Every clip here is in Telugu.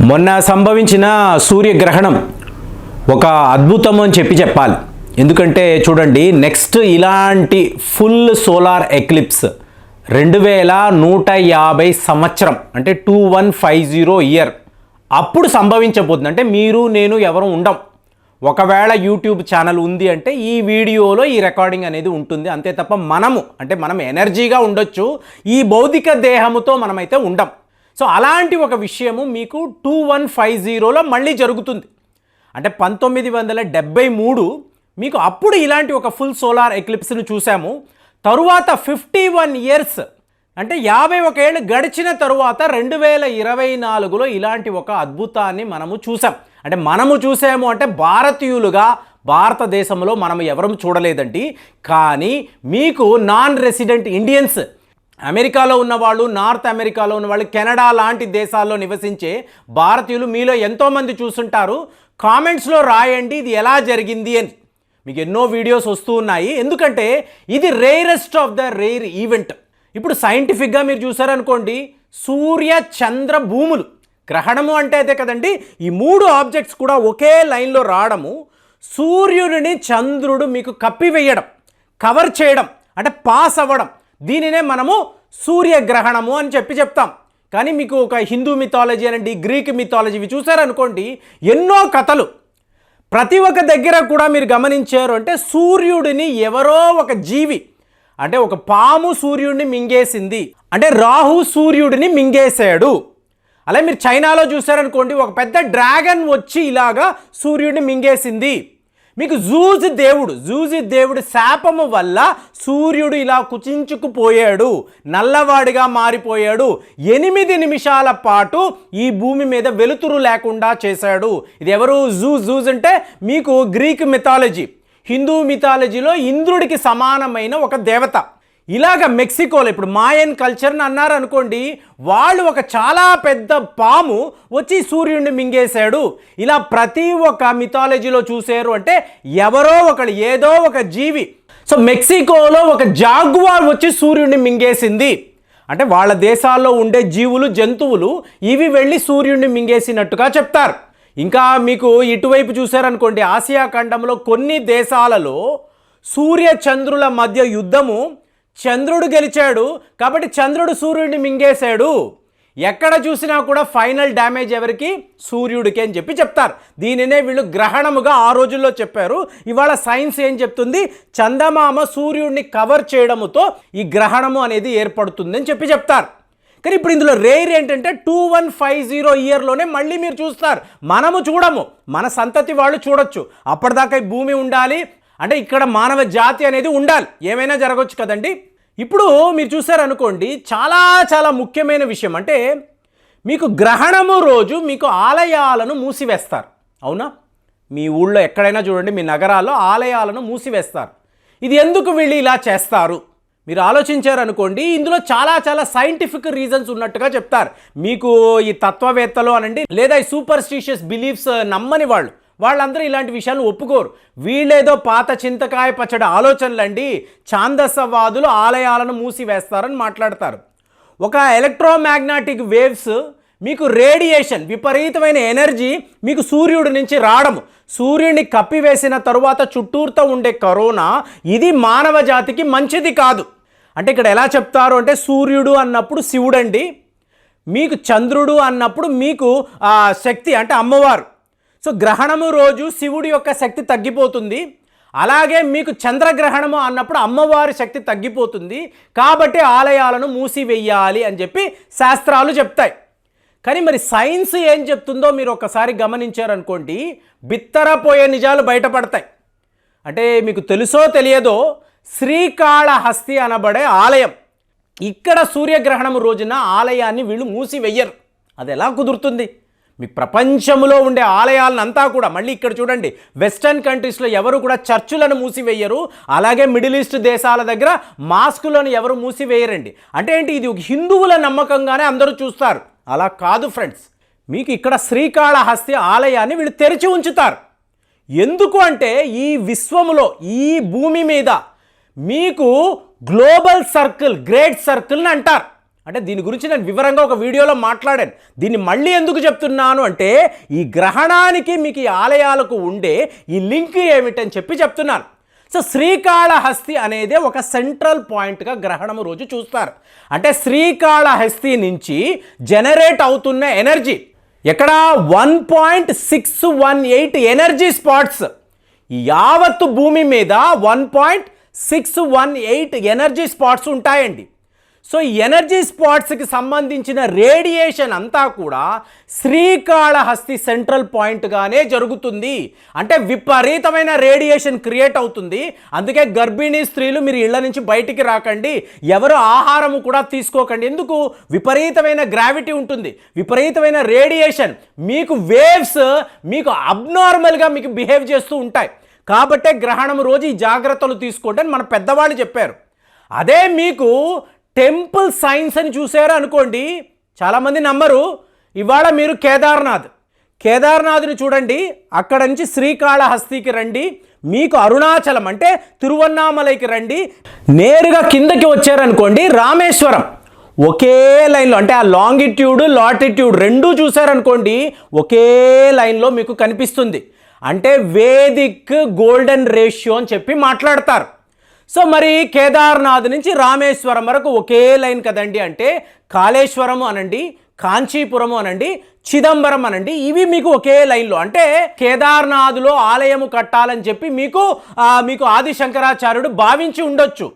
మొన్న సంభవించిన సూర్యగ్రహణం ఒక అద్భుతం అని చెప్పి చెప్పాలి. ఎందుకంటే చూడండి నెక్స్ట్ ఇలాంటి ఫుల్ సోలార్ ఎక్లిప్స్ రెండు వేల నూట యాభై సంవత్సరం అంటే two one five zero year అప్పుడు సంభవించబోతుంది. అంటే మీరు నేను ఎవరు ఉండం. ఒకవేళ యూట్యూబ్ ఛానల్ ఉంది అంటే ఈ వీడియోలో ఈ రికార్డింగ్ అనేది ఉంటుంది. అంతే తప్ప మనము అంటే మనం ఎనర్జీగా ఉండొచ్చు ఈ భౌతిక దేహముతో మనమైతే ఉండం. సో అలాంటి ఒక విషయము మీకు టూ వన్ ఫైవ్ జీరోలో మళ్ళీ జరుగుతుంది. అంటే పంతొమ్మిది వందల డెబ్బై మూడు మీకు అప్పుడు ఇలాంటి ఒక ఫుల్ సోలార్ ఎక్లిప్స్ను చూసాము తరువాత ఫిఫ్టీ వన్ ఇయర్స్ అంటే యాభై ఒక ఏళ్ళు గడిచిన తరువాత రెండు వేల ఇరవై నాలుగులో ఇలాంటి ఒక అద్భుతాన్ని మనము చూసాం అంటే మనము చూసాము అంటే భారతీయులుగా భారతదేశంలో మనం ఎవరూ చూడలేదండి. కానీ మీకు నాన్ రెసిడెంట్ ఇండియన్స్ అమెరికాలో ఉన్నవాళ్ళు నార్త్ అమెరికాలో ఉన్నవాళ్ళు కెనడా లాంటి దేశాల్లో నివసించే భారతీయులు మీలో ఎంతోమంది చూస్తుంటారు కామెంట్స్లో రాయండి ఇది ఎలా జరిగింది అని. మీకు ఎన్నో వీడియోస్ వస్తూ ఉన్నాయి. ఎందుకంటే ఇది rarest of the rare event. ఇప్పుడు సైంటిఫిక్గా మీరు చూసారనుకోండి సూర్య చంద్ర భూములు. గ్రహణము అంటే అదే కదండి. ఈ మూడు ఆబ్జెక్ట్స్ కూడా ఒకే లైన్లో రావడము సూర్యుడిని చంద్రుడు మీకు కప్పివేయడం కవర్ చేయడం అంటే పాస్ అవ్వడం దీనినే మనము సూర్యగ్రహణము అని చెప్పి చెప్తాం. కానీ మీకు ఒక హిందూ మిథాలజీ అనండి గ్రీక్ మిథాలజీ ఇవి చూసారనుకోండి ఎన్నో కథలు. ప్రతి ఒక్క దగ్గర కూడా మీరు గమనించారు అంటే సూర్యుడిని ఎవరో ఒక జీవి అంటే ఒక పాము సూర్యుడిని మింగేసింది అంటే రాహు సూర్యుడిని మింగేశాడు. అలా మీరు చైనాలో చూసారనుకోండి ఒక పెద్ద డ్రాగన్ వచ్చి ఇలాగా సూర్యుడిని మింగేసింది. మీకు జూజ్ దేవుడు జూజి దేవుడి శాపము వల్ల సూర్యుడు ఇలా కుచించుకుపోయాడు నల్లవాడిగా మారిపోయాడు ఎనిమిది నిమిషాల పాటు ఈ భూమి మీద వెలుతురు లేకుండా చేశాడు. ఇది ఎవరు? జూజ్ జూజ్ అంటే మీకు గ్రీక్ మిథాలజీ హిందూ మిథాలజీలో ఇంద్రుడికి సమానమైన ఒక దేవత. ఇలాగ మెక్సికోలో ఇప్పుడు మాయన్ కల్చర్ని అన్నారు అనుకోండి వాళ్ళు ఒక చాలా పెద్ద పాము వచ్చి సూర్యుడిని మింగేశాడు. ఇలా ప్రతి ఒక్క మిథాలజీలో చూసారు అంటే ఎవరో ఒకళ్ళు ఏదో ఒక జీవి. సో మెక్సికోలో ఒక జాగ్వార్ వచ్చి సూర్యుడిని మింగేసింది. అంటే వాళ్ళ దేశాల్లో ఉండే జీవులు జంతువులు ఇవి వెళ్ళి సూర్యుడిని మింగేసినట్టుగా చెప్తారు. ఇంకా మీకు ఇటువైపు చూసారనుకోండి ఆసియా ఖండంలో కొన్ని దేశాలలో సూర్య చంద్రుల మధ్య యుద్ధము చంద్రుడు గెలిచాడు కాబట్టి చంద్రుడు సూర్యుడిని మింగేశాడు. ఎక్కడ చూసినా కూడా ఫైనల్ డ్యామేజ్ ఎవరికి? సూర్యుడికి అని చెప్పి చెప్తారు. దీనినే వీళ్ళు గ్రహణముగా ఆ రోజుల్లో చెప్పారు. ఇవాళ సైన్స్ ఏం చెప్తుంది? చందమామ సూర్యుడిని కవర్ చేయడముతో ఈ గ్రహణము అనేది ఏర్పడుతుందని చెప్పి చెప్తారు. కానీ ఇప్పుడు ఇందులో రేర్ ఏంటంటే టూ వన్ ఫైవ్ జీరో ఇయర్లోనే మళ్ళీ మీరు చూస్తారు. మనము చూడము. మన సంతతి వాళ్ళు చూడొచ్చు. అప్పటిదాకా భూమి ఉండాలి అంటే ఇక్కడ మానవ జాతి అనేది ఉండాలి. ఏమైనా జరగవచ్చు కదండి? ఇప్పుడు మీరు చూసారనుకోండి చాలా చాలా ముఖ్యమైన విషయం అంటే మీకు గ్రహణము రోజు మీకు ఆలయాలను మూసివేస్తారు. అవునా? మీ ఊళ్ళో ఎక్కడైనా చూడండి మీ నగరాల్లో ఆలయాలను మూసివేస్తారు. ఇది ఎందుకు వీళ్ళు ఇలా చేస్తారు? మీరు ఆలోచించారనుకోండి ఇందులో చాలా చాలా సైంటిఫిక్ రీజన్స్ ఉన్నట్టుగా చెప్తారు. మీకు ఈ తత్వవేత్తలు అనండి లేదా ఈ సూపర్ స్టిషియస్ బిలీఫ్స్ నమ్మని వాళ్ళు వాళ్ళందరూ ఇలాంటి విషయాలు ఒప్పుకోరు. వీళ్ళేదో పాత చింతకాయ పచ్చడి ఆలోచనలండి ఛాందసవాదులు ఆలయాలను మూసివేస్తారని మాట్లాడతారు. ఒక ఎలక్ట్రోమాగ్నాటిక్ వేవ్స్ మీకు రేడియేషన్ విపరీతమైన ఎనర్జీ మీకు సూర్యుడి నుంచి రావడము. సూర్యుడిని కప్పివేసిన తరువాత చుట్టూరుతో ఉండే కరోనా ఇది మానవ జాతికి మంచిది కాదు. అంటే ఇక్కడ ఎలా చెప్తారు అంటే సూర్యుడు అన్నప్పుడు శివుడండి మీకు చంద్రుడు అన్నప్పుడు మీకు శక్తి అంటే అమ్మవారు. సో గ్రహణము రోజు శివుడి యొక్క శక్తి తగ్గిపోతుంది. అలాగే మీకు చంద్రగ్రహణము అన్నప్పుడు అమ్మవారి శక్తి తగ్గిపోతుంది. కాబట్టి ఆలయాలను మూసివేయాలి అని చెప్పి శాస్త్రాలు చెప్తాయి. కానీ మరి సైన్స్ ఏం చెప్తుందో మీరు ఒకసారి గమనించారనుకోండి బిత్తరపోయే నిజాలు బయటపడతాయి. అంటే మీకు తెలుసో తెలియదో శ్రీకాళహస్తి అనబడే ఆలయం. ఇక్కడ సూర్యగ్రహణం రోజున ఆలయాన్ని వీళ్ళు మూసివెయ్యరు అది ఎలా కుదురుతుంది? మీ ప్రపంచంలో ఉండే ఆలయాలను అంతా కూడా మళ్ళీ ఇక్కడ చూడండి వెస్టర్న్ కంట్రీస్లో ఎవరు కూడా చర్చులను మూసివేయరు అలాగే మిడిల్ ఈస్ట్ దేశాల దగ్గర మాస్కులను ఎవరు మూసివేయరండి. అంటే ఏంటి ఇది ఒక హిందువుల నమ్మకంగానే అందరూ చూస్తారు. అలా కాదు ఫ్రెండ్స్. మీకు ఇక్కడ శ్రీకాళహస్తి ఆలయాన్ని వీళ్ళు తెరిచి ఉంచుతారు. ఎందుకు అంటే ఈ విశ్వములో ఈ భూమి మీద మీకు గ్లోబల్ సర్కిల్ గ్రేట్ సర్కిల్ని అంటారు. అంటే దీని గురించి నేను వివరంగా ఒక వీడియోలో మాట్లాడాను. దీన్ని మళ్ళీ ఎందుకు చెప్తున్నాను అంటే ఈ గ్రహణానికి మీకు ఈ ఆలయాలకు ఉండే ఈ లింక్ ఏమిటని చెప్పి చెప్తున్నాను. సో శ్రీకాళహస్తి అనేది ఒక సెంట్రల్ పాయింట్గా గ్రహణం రోజు చూస్తారు. అంటే శ్రీకాళహస్తి నుంచి జనరేట్ అవుతున్న ఎనర్జీ. ఎక్కడ? One point six one eight energy spots. యావత్తు భూమి మీద one point six one eight energy spots ఉంటాయండి. సో ఈ ఎనర్జీ స్పాట్స్కి సంబంధించిన రేడియేషన్ అంతా కూడా శ్రీకాళహస్తి సెంట్రల్ పాయింట్గానే జరుగుతుంది. అంటే విపరీతమైన రేడియేషన్ క్రియేట్ అవుతుంది. అందుకే గర్భిణీ స్త్రీలు మీరు ఇళ్ళ నుంచి బయటికి రాకండి. ఎవరు ఆహారము కూడా తీసుకోకండి. ఎందుకు? విపరీతమైన గ్రావిటీ ఉంటుంది. విపరీతమైన రేడియేషన్. మీకు వేవ్స్ మీకు అబ్నార్మల్గా మీకు బిహేవ్ చేస్తూ ఉంటాయి. కాబట్టే గ్రహణం రోజు ఈ జాగ్రత్తలు తీసుకోండి అని మన పెద్దవాళ్ళు చెప్పారు. అదే మీకు టెంపుల్ సైన్స్ అని చూసారు అనుకోండి చాలామంది నమ్మరు. ఇవాళ మీరు కేదార్నాథ్. కేదార్నాథ్ని చూడండి అక్కడ నుంచి శ్రీకాళహస్తికి రండి మీకు అరుణాచలం అంటే తిరువన్నామలైకి రండి. నేరుగా కిందకి వచ్చారనుకోండి రామేశ్వరం. ఒకే లైన్లో అంటే ఆ లాంగిట్యూడ్ లాటిట్యూడ్ రెండూ చూసారనుకోండి ఒకే లైన్లో మీకు కనిపిస్తుంది. అంటే వేదిక్ గోల్డెన్ రేషియో అని చెప్పి మాట్లాడతారు. సో మరి కేదార్నాథ్ నుంచి రామేశ్వరం వరకు ఒకే లైన్ కదండి అంటే కాళేశ్వరము అనండి కాంచీపురము అనండి చిదంబరం అనండి ఇవి మీకు ఒకే లైన్లో. అంటే కేదార్నాథ్లో ఆలయము కట్టాలని చెప్పి మీకు మీకు ఆది శంకరాచార్యుడు భావించి ఉండొచ్చు.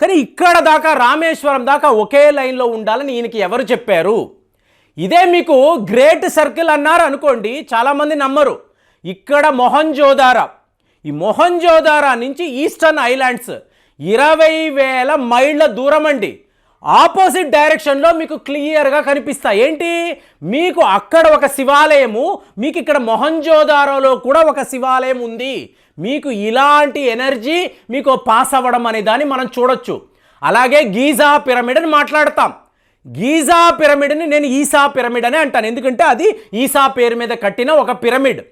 కానీ ఇక్కడ దాకా రామేశ్వరం దాకా ఒకే లైన్లో ఉండాలని ఈయనకి ఎవరు చెప్పారు? ఇదే మీకు గ్రేట్ సర్కిల్ అన్నారు అనుకోండి చాలామంది నమ్మరు. ఇక్కడ మొహంజోదారా ఈ మొహంజోదారా నుంచి ఈస్టర్న్ ఐలాండ్స్ ఇరవై వేల మైళ్ళ దూరం అండి ఆపోజిట్ డైరెక్షన్లో మీకు క్లియర్గా కనిపిస్తాయి ఏంటి? మీకు అక్కడ ఒక శివాలయము మీకు ఇక్కడ మొహంజోదారోలో కూడా ఒక శివాలయం ఉంది. మీకు ఇలాంటి ఎనర్జీ మీకు పాస్ అవ్వడం అనే దాన్ని మనం చూడొచ్చు. అలాగే గీజా పిరమిడ్ అని మాట్లాడతాం. గీజా పిరమిడ్ని నేను ఈసా పిరమిడ్ అని అంటాను. ఎందుకంటే అది ఈసా పేరు మీద కట్టిన ఒక పిరమిడ్.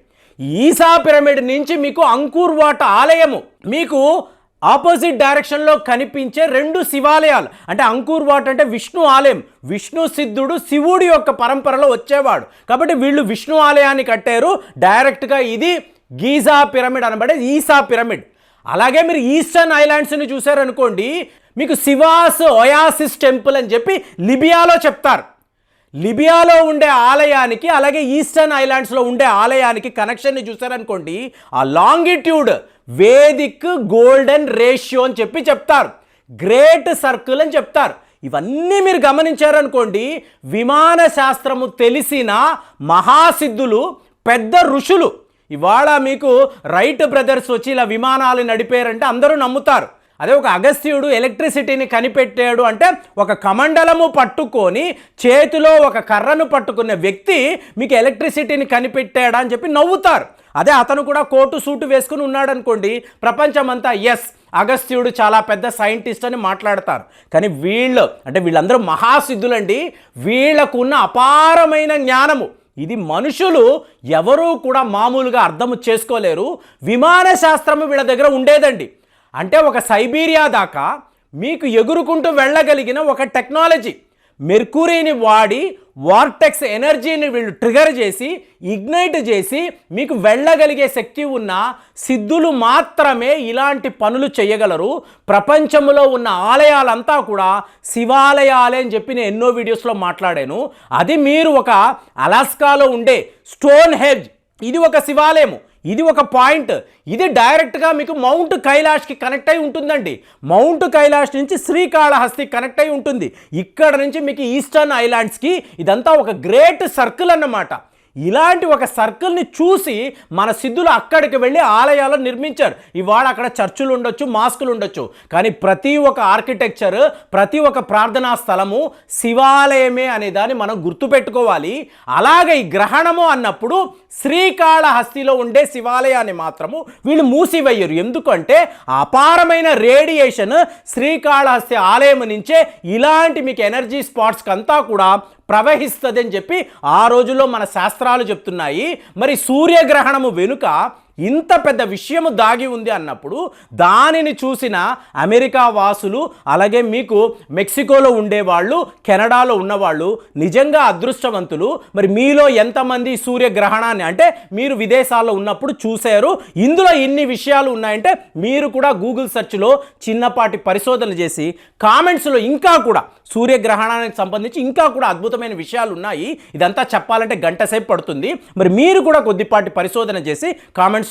ఈసా పిరమిడ్ నుంచి మీకు అంకూర్ వాట ఆలయము మీకు ఆపోజిట్ డైరెక్షన్లో కనిపించే రెండు శివాలయాలు. అంటే అంకూర్ వాట్ అంటే విష్ణు ఆలయం. విష్ణు సిద్ధుడు శివుడి యొక్క పరంపరలో వచ్చేవాడు. కాబట్టి వీళ్ళు విష్ణు ఆలయాన్ని కట్టారు. డైరెక్ట్గా ఇది గీజా పిరమిడ్ అనబడే ఈసా పిరమిడ్. అలాగే మీరు ఈస్టర్న్ ఐలాండ్స్ని చూసారనుకోండి మీకు శివాస్ ఒయాసిస్ టెంపుల్ అని చెప్పి లిబియాలో చెప్తారు. లిబియాలో ఉండే ఆలయానికి అలాగే ఈస్టర్న్ ఐలాండ్స్లో ఉండే ఆలయానికి కనెక్షన్ని చూసారనుకోండి ఆ లాంగిట్యూడ్ వేదిక్ గోల్డెన్ రేషియో అని చెప్పి చెప్తారు. గ్రేట్ సర్కిల్ అని చెప్తారు. ఇవన్నీ మీరు గమనించారనుకోండి విమాన శాస్త్రము తెలిసిన మహాసిద్ధులు పెద్ద ఋషులు. ఇవాళ మీకు రైట్ బ్రదర్స్ వచ్చి ఇలా విమానాలు నడిపారంటే అందరూ నమ్ముతారు. అదే ఒక అగస్త్యుడు ఎలక్ట్రిసిటీని కనిపెట్టాడు అంటే ఒక కమండలము పట్టుకొని చేతిలో ఒక కర్రను పట్టుకున్న వ్యక్తి మీకు ఎలక్ట్రిసిటీని కనిపెట్టాడా అని చెప్పి నవ్వుతారు. అదే అతను కూడా కోటు సూటు వేసుకుని ఉన్నాడనుకోండి ప్రపంచమంతా ఎస్ అగస్త్యుడు చాలా పెద్ద సైంటిస్ట్ అని మాట్లాడతారు. కానీ వీళ్ళు అంటే వీళ్ళందరూ మహాసిద్ధులండి వీళ్ళకున్న అపారమైన జ్ఞానము. ఇది మనుషులు ఎవరూ కూడా మామూలుగా అర్థం చేసుకోలేరు. విమాన శాస్త్రము వీళ్ళ దగ్గర ఉండేదండి. అంటే ఒక సైబీరియా దాకా మీకు ఎగురుకుంటూ వెళ్ళగలిగిన ఒక టెక్నాలజీ. మెర్కూరీని వాడి వార్టెక్స్ ఎనర్జీని వీళ్ళు ట్రిగర్ చేసి ఇగ్నైట్ చేసి మీకు వెళ్ళగలిగే శక్తి ఉన్న సిద్ధులు మాత్రమే ఇలాంటి పనులు చేయగలరు. ప్రపంచంలో ఉన్న ఆలయాలంతా కూడా శివాలయాలే అని చెప్పి నేను ఎన్నో వీడియోస్లో మాట్లాడాను. అది మీరు ఒక అలాస్కాలో ఉండే స్టోన్ హెడ్జ్ ఇది ఒక శివాలయము. ఇది ఒక పాయింట్. ఇది డైరెక్ట్గా మీకు మౌంట్ కైలాష్కి కనెక్ట్ అయి ఉంటుందండి. మౌంట్ కైలాష్ నుంచి శ్రీకాళహస్తి కనెక్ట్ అయి ఉంటుంది. ఇక్కడ నుంచి మీకు ఈస్టర్న్ ఐలాండ్స్కి ఇదంతా ఒక గ్రేట్ సర్కిల్ అన్నమాట. ఇలాంటి ఒక సర్కిల్ని చూసి మన సిద్ధులు అక్కడికి వెళ్ళి ఆలయాలు నిర్మించారు. ఇవాళ అక్కడ చర్చులు ఉండొచ్చు మాస్కులు ఉండొచ్చు. కానీ ప్రతి ఒక్క ఆర్కిటెక్చర్ ప్రతి ఒక్క ప్రార్థనా స్థలము శివాలయమే అనే దాన్ని మనం గుర్తుపెట్టుకోవాలి. అలాగే ఈ గ్రహణము అన్నప్పుడు శ్రీకాళహస్తిలో ఉండే శివాలయాన్ని మాత్రము వీళ్ళు మూసివేయరు. ఎందుకంటే అపారమైన రేడియేషన్ శ్రీకాళహస్తి ఆలయం నుంచే ఇలాంటి మీకు ఎనర్జీ స్పాట్స్కి అంతా కూడా ప్రవహిస్తుందని చెప్పి ఆ రోజుల్లో మన శాస్త్రాలు చెప్తున్నాయి. మరి సూర్యగ్రహణము వెనుక ఇంత పెద్ద విషయము దాగి ఉంది అన్నప్పుడు దానిని చూసిన అమెరికా వాసులు అలాగే మీకు మెక్సికోలో ఉండేవాళ్ళు కెనడాలో ఉన్నవాళ్ళు నిజంగా అదృష్టవంతులు మరి మీలో ఎంతమంది సూర్యగ్రహణాన్ని అంటే మీరు విదేశాల్లో ఉన్నప్పుడు చూశారు ఇందులో ఇన్ని విషయాలు ఉన్నాయంటే మీరు కూడా గూగుల్ సెర్చ్లో చిన్నపాటి పరిశోధన చేసి కామెంట్స్లో ఇంకా కూడా సూర్యగ్రహణానికి సంబంధించి ఇంకా కూడా అద్భుతమైన విషయాలు ఉన్నాయి. ఇదంతా చెప్పాలంటే గంట సేపు పడుతుంది. మరి మీరు కూడా కొద్దిపాటి పరిశోధన చేసి కామెంట్స్